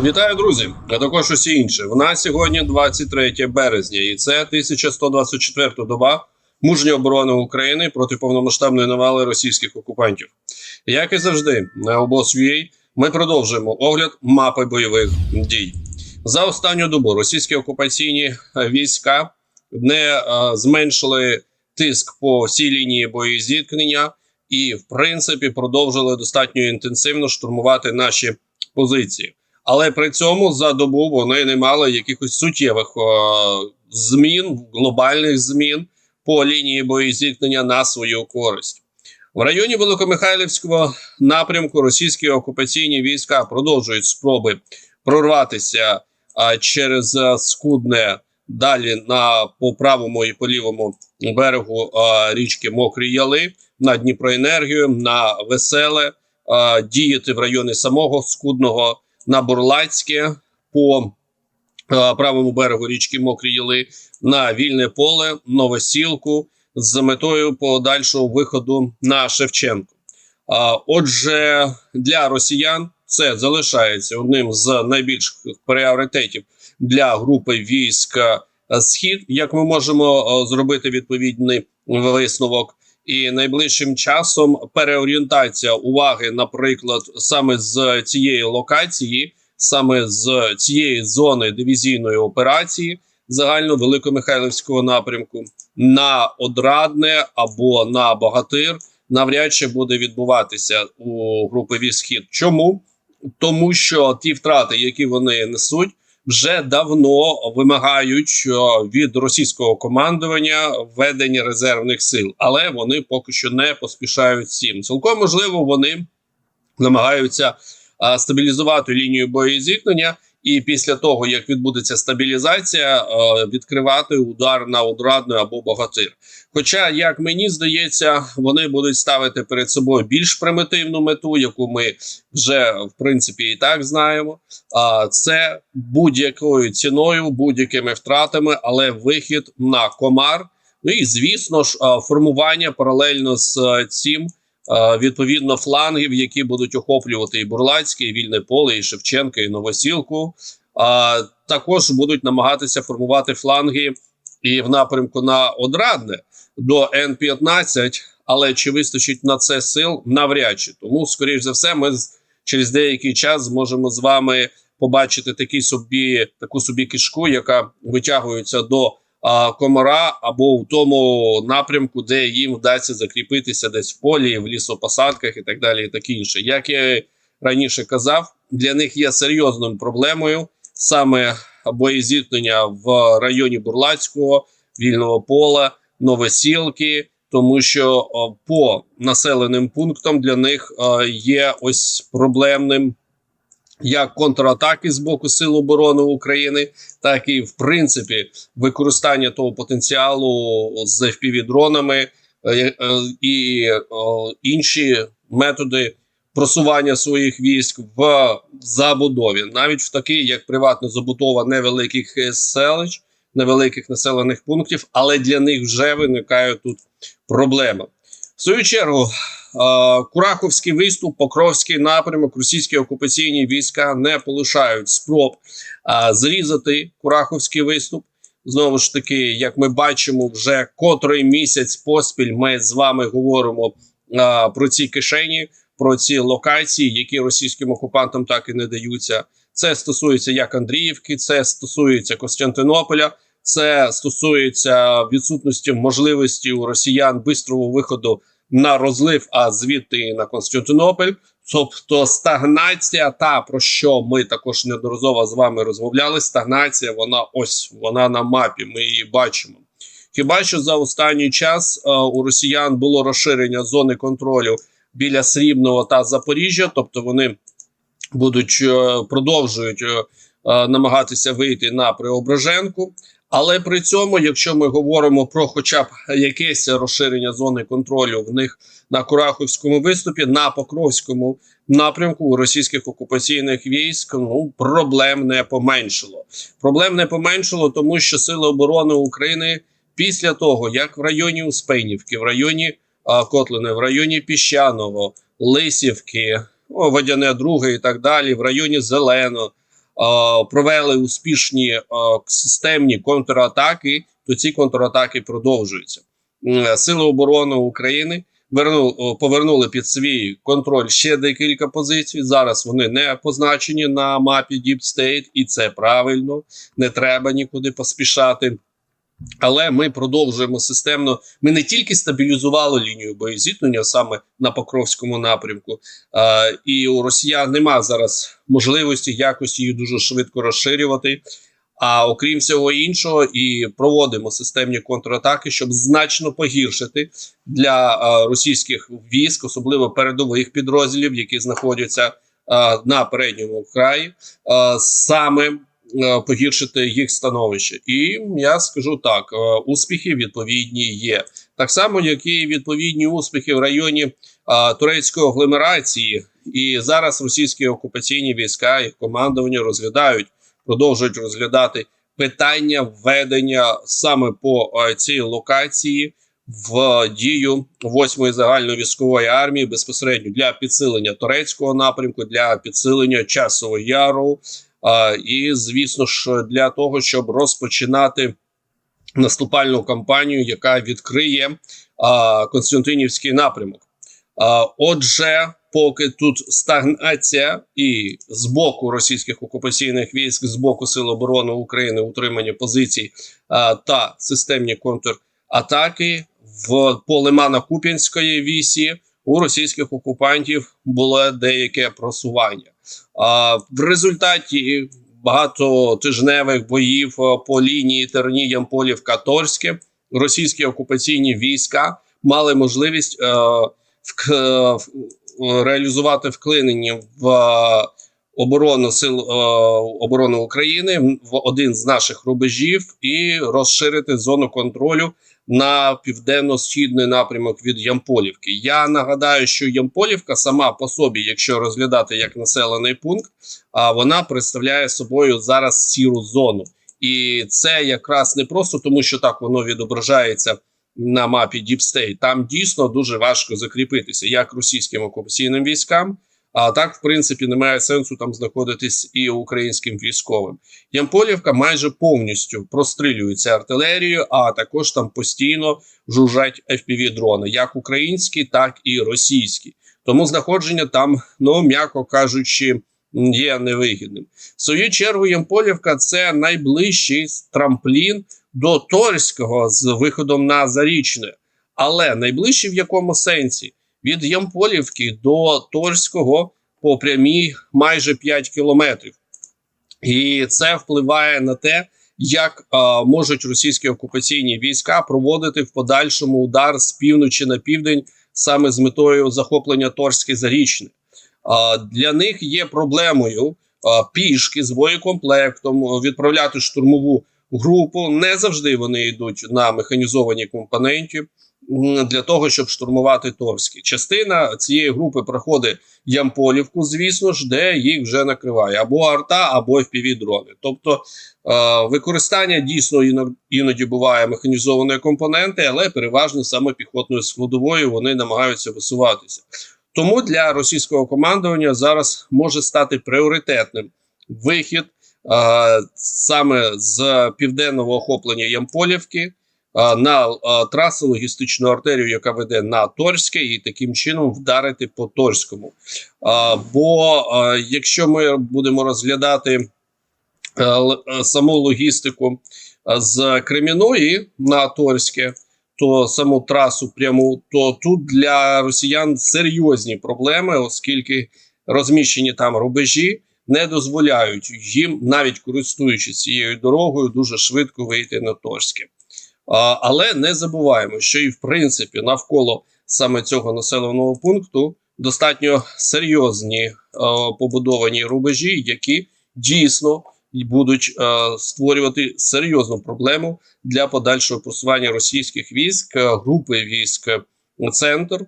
Вітаю, друзі! А також усі інші. В нас сьогодні 23 березня, і це 1124 доба мужньої оборони України проти повномасштабної навали російських окупантів. Як і завжди, на обоз.ua ми продовжуємо огляд мапи бойових дій. За останню добу російські окупаційні війська не е, зменшили тиск по всій лінії боєзіткнення і, в принципі, продовжили достатньо інтенсивно штурмувати наші позиції. Але при цьому за добу вони не мали якихось суттєвих е, змін, глобальних змін по лінії боєзіткнення на свою користь. В районі Великомихайлівського напрямку російські окупаційні війська продовжують спроби прорватися а, через а, Скудне далі на по правому і по лівому берегу а, річки Мокрі Яли на Дніпроенергію, на Веселе, а, діяти в районі самого Скудного на Бурлацьке по е, правому берегу річки Мокрі Яли на вільне поле, Новосілку з метою подальшого виходу на Шевченко. Отже, для росіян це залишається одним з найбільших пріоритетів для групи військ Схід, як ми можемо е, зробити відповідний висновок. І найближчим часом переорієнтація уваги, наприклад, саме з цієї локації, саме з цієї зони дивізійної операції загально великомихайлівського напрямку на Одрадне або на Богатир, навряд чи буде відбуватися у групи «Схід». Чому? Тому що ті втрати, які вони несуть, вже давно вимагають від російського командування введення резервних сил, але вони поки що не поспішають цим. Цілком можливо, вони намагаються стабілізувати лінію боєзіткнення, і після того як відбудеться стабілізація, відкривати удар на одрадну або богатир. Хоча, як мені здається, вони будуть ставити перед собою більш примітивну мету, яку ми вже в принципі і так знаємо. А це будь-якою ціною, будь-якими втратами, але вихід на комар. Ну і звісно ж, формування паралельно з цим. Відповідно, флангів, які будуть охоплювати і Бурлацьке, і Вільне поле, і Шевченка, і Новосілку. А також будуть намагатися формувати фланги і в напрямку на Одрадне до Н-15, але чи вистачить на це сил навряд чи. Тому, скоріш за все, ми через деякий час зможемо з вами побачити такий собі таку собі кишку, яка витягується до комара або в тому напрямку, де їм вдасться закріпитися десь в полі, в лісопосадках і так далі, і таке інше. Як я раніше казав, для них є серйозною проблемою саме боєзіткнення в районі Бурлацького, вільного пола, Новосілки, тому що по населеним пунктам для них е, є ось проблемним як контратаки з боку Сил оборони України, так і в принципі використання того потенціалу з FPV-дронами е, е, і інші методи просування своїх військ в забудові, навіть в такий, як приватна забудова невеликих е, селищ, невеликих населених пунктів, але для них вже виникає тут проблема. В свою чергу, Кураховський виступ, Покровський напрямок, російські окупаційні війська не полишають спроб зрізати Кураховський виступ. Знову ж таки, як ми бачимо, вже котрий місяць поспіль ми з вами говоримо про ці кишені, про ці локації, які російським окупантам так і не даються. Це стосується як Андріївки, це стосується Костянтинополя, це стосується відсутності можливості у росіян бистрого виходу на розлив, а звідти і на Константинополь. Тобто стагнація, та про що ми також неодноразово з вами розмовляли. Стагнація, вона ось вона на мапі. Ми її бачимо. Хіба що за останній час е, у росіян було розширення зони контролю біля Срібного та Запоріжжя, тобто вони будуть е, продовжують е, намагатися вийти на Преображенку. Але при цьому, якщо ми говоримо про хоча б якесь розширення зони контролю в них на Кураховському виступі, на Покровському напрямку російських окупаційних військ, ну проблем не поменшило. Проблем не поменшило, тому що Сили оборони України після того, як в районі Успенівки, в районі а, Котлини, в районі Піщаного, Лисівки, Водяне Друге і так далі, в районі Зелено, провели успішні е, системні контратаки, то ці контратаки продовжуються. Сили оборони України верну, повернули під свій контроль ще декілька позицій. Зараз вони не позначені на мапі Deep State, і це правильно. Не треба нікуди поспішати. Але ми продовжуємо системно. Ми не тільки стабілізували лінію боєзіткнення саме на Покровському напрямку, е, і у росіян нема зараз можливості якось її дуже швидко розширювати. А окрім всього іншого, і проводимо системні контратаки, щоб значно погіршити для е, російських військ, особливо передових підрозділів, які знаходяться е, на передньому краї, е, саме погіршити їх становище. І я скажу так: е, успіхи відповідні є. Так само, як і відповідні успіхи в районі е, турецької агломерації, і зараз російські окупаційні війська і командування розглядають, продовжують розглядати питання введення саме по е, цій локації в дію 8-ї загальновійськової армії безпосередньо для підсилення турецького напрямку, для підсилення часового яру. І звісно ж для того, щоб розпочинати наступальну кампанію, яка відкриє Константинівський напрямок. Отже, поки тут стагнація і з боку російських окупаційних військ, з боку Сил оборони України утримання позицій та системні контратаки в по Лимана-Куп'янської вісі у російських окупантів було деяке просування. А в результаті багатотижневих боїв е, по лінії Терні полів Каторське російські окупаційні війська мали можливість е, вк, е, в- реалізувати вклинення в е, оборону сил е, оборони України в один з наших рубежів і розширити зону контролю на південно-східний напрямок від Ямполівки. Я нагадаю, що Ямполівка сама по собі, якщо розглядати як населений пункт, а вона представляє собою зараз сіру зону. І це якраз не просто тому, що так воно відображається на мапі State. Там дійсно дуже важко закріпитися як російським окупаційним військам. А так, в принципі, немає сенсу там знаходитись і українським військовим. Ямполівка майже повністю прострілюється артилерією, а також там постійно жужжать fpv дрони, як українські, так і російські. Тому знаходження там, ну м'яко кажучи, є невигідним. В свою чергу, Ямполівка це найближчий трамплін до Торського з виходом на Зарічне. Але найближчий в якому сенсі? Від Ямполівки до Торського по прямій майже 5 кілометрів. І це впливає на те, як е, можуть російські окупаційні війська проводити в подальшому удар з півночі на південь саме з метою захоплення Торське Зарічне. Для них є проблемою пішки з боєкомплектом відправляти штурмову групу. Не завжди вони йдуть на механізовані компоненті для того, щоб штурмувати Торський. Частина цієї групи проходить Ямполівку, звісно ж, де їх вже накриває або арта, або fpv дрони. Тобто е, використання дійсно іно- іноді буває механізованої компоненти, але переважно саме піхотною складовою вони намагаються висуватися. Тому для російського командування зараз може стати пріоритетним вихід е, саме з південного охоплення Ямполівки на е, трасу логістичну артерію, яка веде на Торське, і таким чином вдарити по Торському. Бо якщо ми будемо розглядати е, е, саму логістику е, з Креміної на Торське, то саму трасу пряму, то тут для росіян серйозні проблеми, оскільки розміщені там рубежі не дозволяють їм, навіть користуючись цією дорогою, дуже швидко вийти на Торське. Але не забуваємо, що і в принципі навколо саме цього населеного пункту достатньо серйозні е, побудовані рубежі, які дійсно будуть е, створювати серйозну проблему для подальшого просування російських військ, е, групи військ центр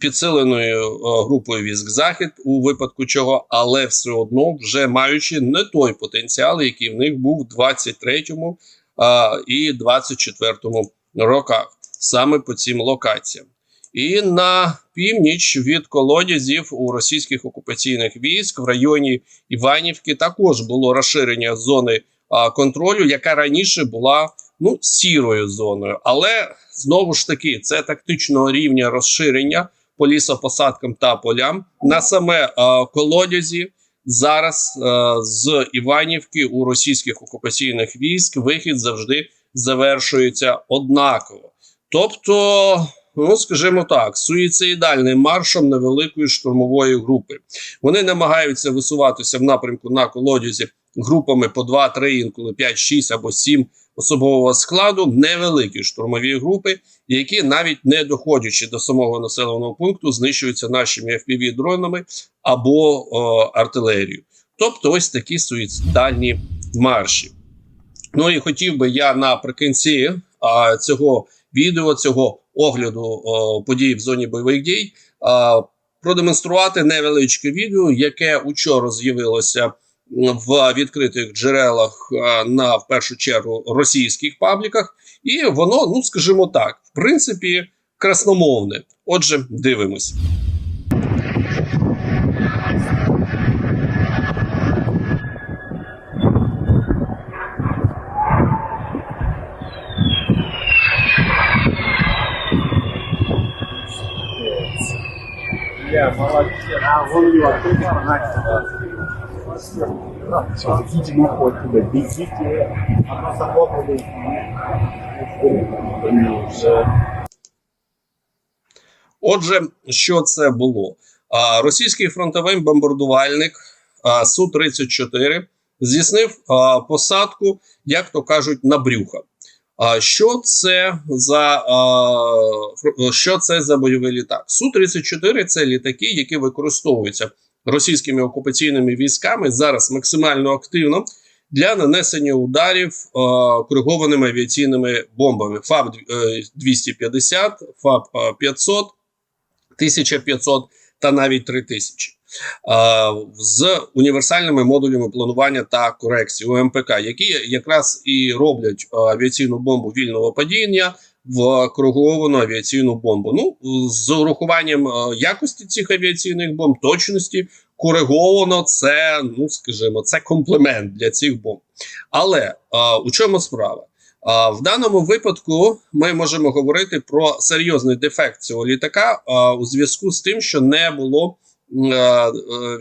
підсиленою групою військ захід у випадку чого, але все одно вже маючи не той потенціал, який в них був в 23-му е, і 24-му роках, саме по цим локаціям. І на північ від колодязів у російських окупаційних військ в районі Іванівки також було розширення зони контролю, яка раніше була ну сірою зоною. Але знову ж таки, це тактичного рівня розширення по лісопосадкам та полям на саме колодязі. Зараз е, з Іванівки у російських окупаційних військ вихід завжди завершується однаково. Тобто, ну скажімо так, суїцидальним маршем невеликої штурмової групи. Вони намагаються висуватися в напрямку на колодязі групами по 2, 3, інколи 5, 6 або 7 особового складу, невеликі штурмові групи, які навіть не доходячи до самого населеного пункту, знищуються нашими fpv дронами або о, артилерією. Тобто, ось такі суїцидальні марші. Ну і хотів би я наприкінці а, цього відео, цього огляду о, подій в зоні бойових дій, а, продемонструвати невеличке відео, яке учора з'явилося в відкритих джерелах на в першу чергу російських пабліках, і воно, ну скажімо так, в принципі, красномовне. Отже, дивимось. Я вон его открыть, Все, идите нахуй оттуда, бегите. А просто Отже, що це було? Російський фронтовий бомбардувальник Су-34 здійснив посадку, як то кажуть, на брюха. Що це за що це за бойовий літак? Су-34 це літаки, які використовуються російськими окупаційними військами зараз максимально активно для нанесення ударів коригованими авіаційними бомбами ФАБ 250, ФАБ 500, 1500 та навіть 3000. З універсальними модулями планування та корекції УМПК, які якраз і роблять авіаційну бомбу вільного падіння в кориговану авіаційну бомбу. Ну з урахуванням якості цих авіаційних бомб, точності кориговано, це ну скажімо, це комплемент для цих бомб. Але у чому справа? В даному випадку ми можемо говорити про серйозний дефект цього літака у зв'язку з тим, що не було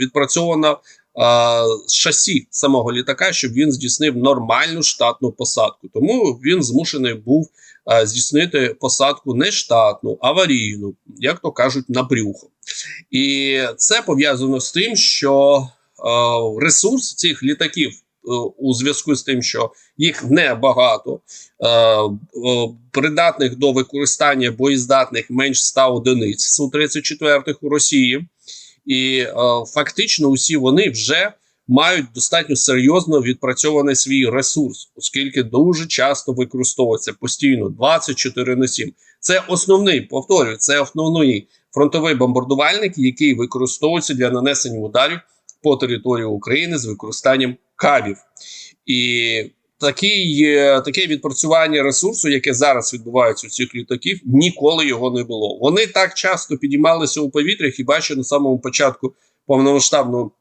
відпрацьовано а, шасі самого літака, щоб він здійснив нормальну штатну посадку. Тому він змушений був здійснити посадку не штатну, аварійну, як то кажуть, на брюхо. І це пов'язано з тим, що е, ресурс цих літаків е, у зв'язку з тим, що їх небагато, е, е, придатних до використання боєздатних менш 100 одиниць су 34 у Росії, і е, фактично усі вони вже мають достатньо серйозно відпрацьований свій ресурс, оскільки дуже часто використовується постійно 24 на 7. Це основний, повторюю, це основний фронтовий бомбардувальник, який використовується для нанесення ударів по території України з використанням кабів. І такий, таке відпрацювання ресурсу, яке зараз відбувається у цих літаків, ніколи його не було. Вони так часто підіймалися у повітря, хіба що на самому початку повномасштабного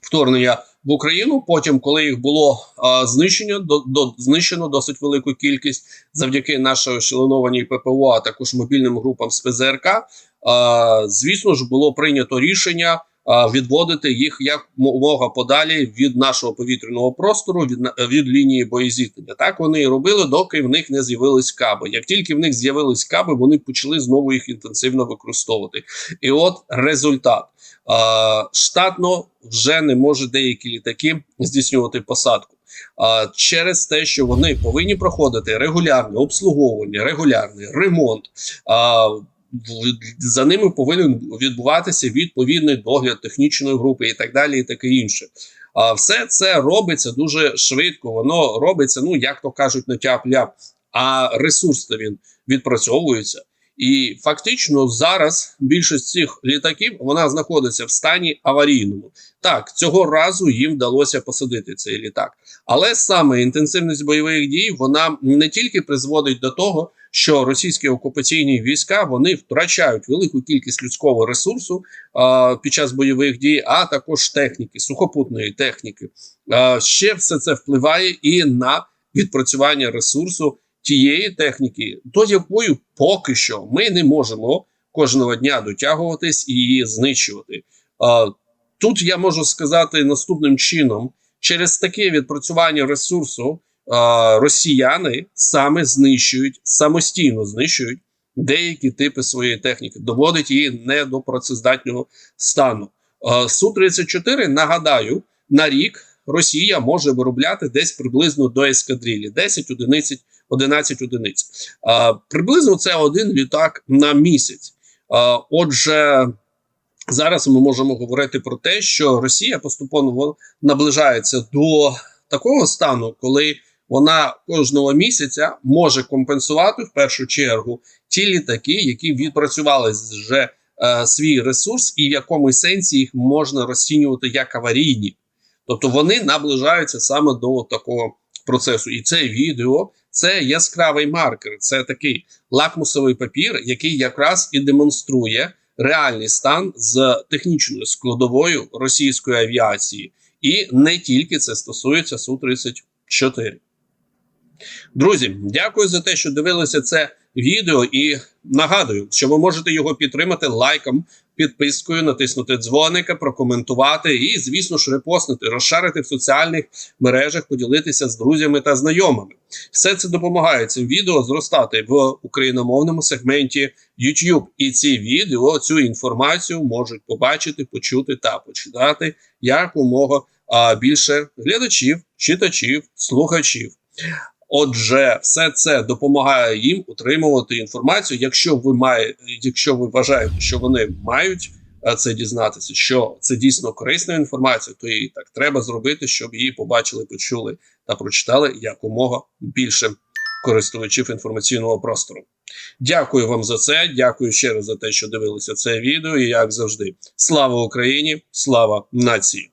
вторгнення в Україну. Потім, коли їх було а, знищено, до, до знищено досить велику кількість завдяки нашій шаленованій ППО, а також мобільним групам з ПЗРК. А, звісно ж, було прийнято рішення відводити їх як мога подалі від нашого повітряного простору, від, від лінії боєзіткнення. Так вони і робили, доки в них не з'явились каби. Як тільки в них з'явились каби, вони почали знову їх інтенсивно використовувати. І от результат. Штатно вже не може деякі літаки здійснювати посадку. Через те, що вони повинні проходити регулярне обслуговування, регулярний ремонт. За ними повинен відбуватися відповідний догляд технічної групи і так далі, і таке інше. А все це робиться дуже швидко. Воно робиться, ну як то кажуть, на тяп-ляп, а ресурс він відпрацьовується. І фактично зараз більшість цих літаків вона знаходиться в стані аварійному. Так, цього разу їм вдалося посадити цей літак, але саме інтенсивність бойових дій вона не тільки призводить до того, що російські окупаційні війська вони втрачають велику кількість людського ресурсу а, під час бойових дій, а також техніки, сухопутної техніки. А, ще все це впливає і на відпрацювання ресурсу тієї техніки, до якої поки що ми не можемо кожного дня дотягуватись і її знищувати. А, тут я можу сказати наступним чином: через таке відпрацювання ресурсу росіяни саме знищують, самостійно знищують деякі типи своєї техніки, доводить її не до працездатного стану. Су 34 нагадаю, на рік Росія може виробляти десь приблизно до ескадрилі 10 одиниць, 11 одиниць. Приблизно це один літак на місяць. Отже, зараз ми можемо говорити про те, що Росія поступово наближається до такого стану, коли вона кожного місяця може компенсувати в першу чергу ті літаки, які відпрацювали вже е, свій ресурс, і в якомусь сенсі їх можна розцінювати як аварійні. Тобто вони наближаються саме до такого процесу. І це відео це яскравий маркер, це такий лакмусовий папір, який якраз і демонструє реальний стан з технічною складовою російської авіації. І не тільки це стосується су 34 Друзі, дякую за те, що дивилися це відео, і нагадую, що ви можете його підтримати лайком, підпискою, натиснути дзвоника, прокоментувати і, звісно ж, репостнути, розшарити в соціальних мережах, поділитися з друзями та знайомими. Все це допомагає цим відео зростати в україномовному сегменті YouTube. І ці відео, цю інформацію можуть побачити, почути та почитати якомога більше глядачів, читачів, слухачів. Отже, все це допомагає їм утримувати інформацію. Якщо ви маєте, якщо ви вважаєте, що вони мають е, це дізнатися, що це дійсно корисна інформація, то її так треба зробити, щоб її побачили, почули та прочитали якомога більше користувачів інформаційного простору. Дякую вам за це. Дякую ще раз за те, що дивилися це відео. І як завжди, слава Україні, слава нації.